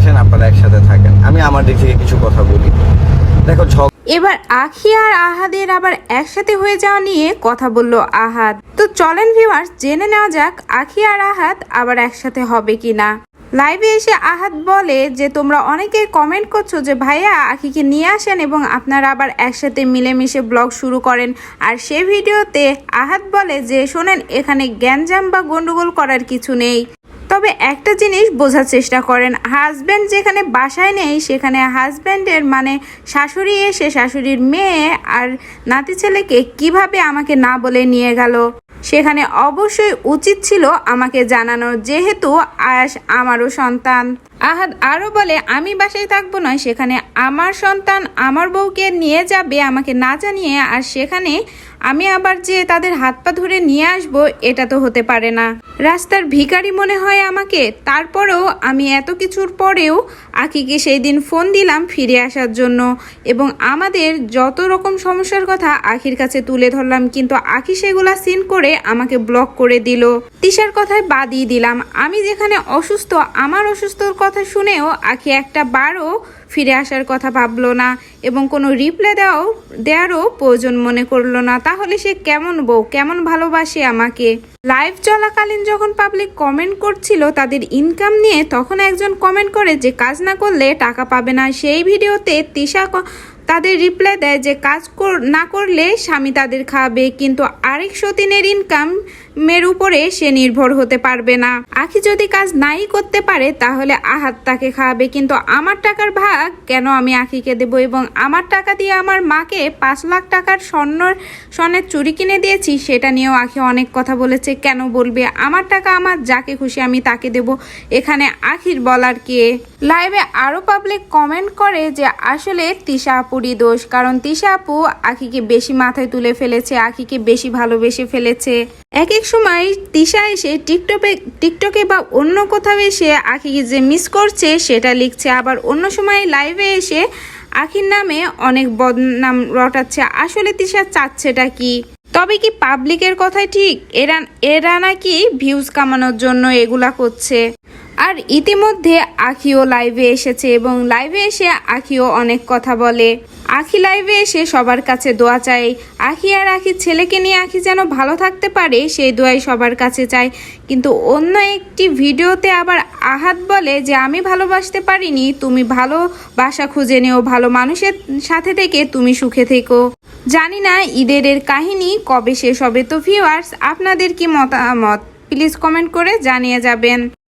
আসেন, আপনারা একসাথে থাকেন। আমি আমার দিক থেকে কিছু কথা বলি। দেখো এবার আখি আর আহাদের আবার একসাথে হয়ে যাওয়া নিয়ে কথা বলল আহাদ। তো চলেন ভিউয়ার্স জেনে নেওয়া যাক আখি আর আহাদ আবার একসাথে হবে কিনা। লাইভে এসে আহাদ বলে যে, তোমরা অনেকেই কমেন্ট করছ যে, ভাইয়া, আখিকে নিয়ে আসেন এবং আপনারা আবার একসাথে মিলেমিশে ব্লগ শুরু করেন। আর সে ভিডিওতে আহাদ বলে যে, শোনেন, এখানে গ্যাঞ্জাম বা গন্ডগোল করার কিছু নেই। তবে একটা জিনিস বোঝার চেষ্টা করেন। হাজব্যান্ড যেখানে বাসায় নেই, সেখানে হাজব্যান্ডের মানে শাশুড়ি এসে শাশুড়ির মেয়ে আর নাতি ছেলেকে কীভাবে আমাকে না বলে নিয়ে গেল? সেখানে অবশ্যই উচিত ছিল আমাকে জানানো, যেহেতু আয়াস আমারও সন্তান। আহাদ আরও বলে, আমি বাসায় থাকব নয়, সেখানে আমার সন্তান আমার বউকে নিয়ে যাবে আমাকে না জানিয়ে, আর সেখানে আমি আবার যে তাদের হাত পা ধরে নিয়ে আসব, এটা তো হতে পারে না। রাস্তার ভিখারি মনে হয় আমাকে, তারপরেও আমি এত কিছুর পরেও আকিকে সেই দিন ফোন দিলাম ফিরে আসার জন্য, এবং আমাদের যত রকম সমস্যার কথা আখির কাছে তুলে ধরলাম, কিন্তু আখি সেগুলা সিন করে আমাকে ব্লক করে দিল। তিশার কথায় বাদই দিলাম, আমি যেখানে অসুস্থ, আমার অসুস্থর কথা শুনেও আখি একটা বারও ফিরে আসার কথা ভাবলো না এবং কোনো রিপ্লাই দেওয়াও, দেওয়ারও প্রয়োজন মনে করল না। তাহলে সে কেমন বউ? কেমন ভালোবাসে আমাকে? লাইভ চলাকালীন যখন পাবলিক কমেন্ট করছিল তাদের ইনকাম নিয়ে, তখন একজন কমেন্ট করে যে, কাজ না করলে টাকা পাবে না। সেই ভিডিওতে তিশা তাদের রিপ্লাই দেয় যে কাজ না করলে স্বামী তাদের খাওয়াবে, কিন্তু আরেক সতীনের ইনকাম মের উপরে সে নির্ভর হতে পারবে না। আখি যদি কাজ নাই করতে পারে, তাহলে আহাত তাকে খাওয়াবে, কিন্তু আমার টাকার ভাগ কেন আমি আখিকে দেব এবং আমার টাকা দিয়ে আমার মাকে পাঁচ লাখ টাকার স্বর্ণ স্বর্ণের চুরি কিনে দিয়েছি, সেটা নিয়েও আখি অনেক কথা বলেছে। কেন বলবে? আমার টাকা আমার, যাকে খুশি আমি তাকে দেব। এখানে আখির বলার কে? লাইভে আরও পাবলিক কমেন্ট করে যে আসলে তিশা আপুরই দোষ, কারণ তিশা আপু আখিকে বেশি মাথায় তুলে ফেলেছে, আখিকে বেশি ভালোবেসে ফেলেছে। এক এক সময় তিশা এসে টিকটকে টিকটকে বা অন্য কোথাও এসে আখিকে যে মিস করছে সেটা লিখছে। আবার অন্য সময় লাইভে এসে আখির নামে অনেক বদনাম রটাচ্ছে। আসলে তিশা চাচ্ছেটা কি? তবে কি পাবলিকের কথাই ঠিক? এরা এরা নাকি ভিউজ কামানোর জন্য এগুলা করছে? আর ইতিমধ্যে আখিও লাইভে এসেছে এবং লাইভে এসে আখিও অনেক কথা বলে। আখি লাইভে এসে সবার কাছে দোয়া চাই। আখি আর আখির ছেলেকে নিয়ে আখি যেন ভালো থাকতে পারে, সেই দোয়াই সবার কাছে চাই। কিন্তু অন্য একটি ভিডিওতে আবার আহাত বলে যে, আমি ভালোবাসতে পারিনি, তুমি ভালো বাসা খুঁজে নেও, ভালো মানুষের সাথে থেকে তুমি সুখে থেকো। জানি না ঈদের এর কাহিনী, কবে শেষ হবে তো ভিউয়ার্স আপনাদের কি মতামত? প্লিজ কমেন্ট করে জানিয়ে যাবেন।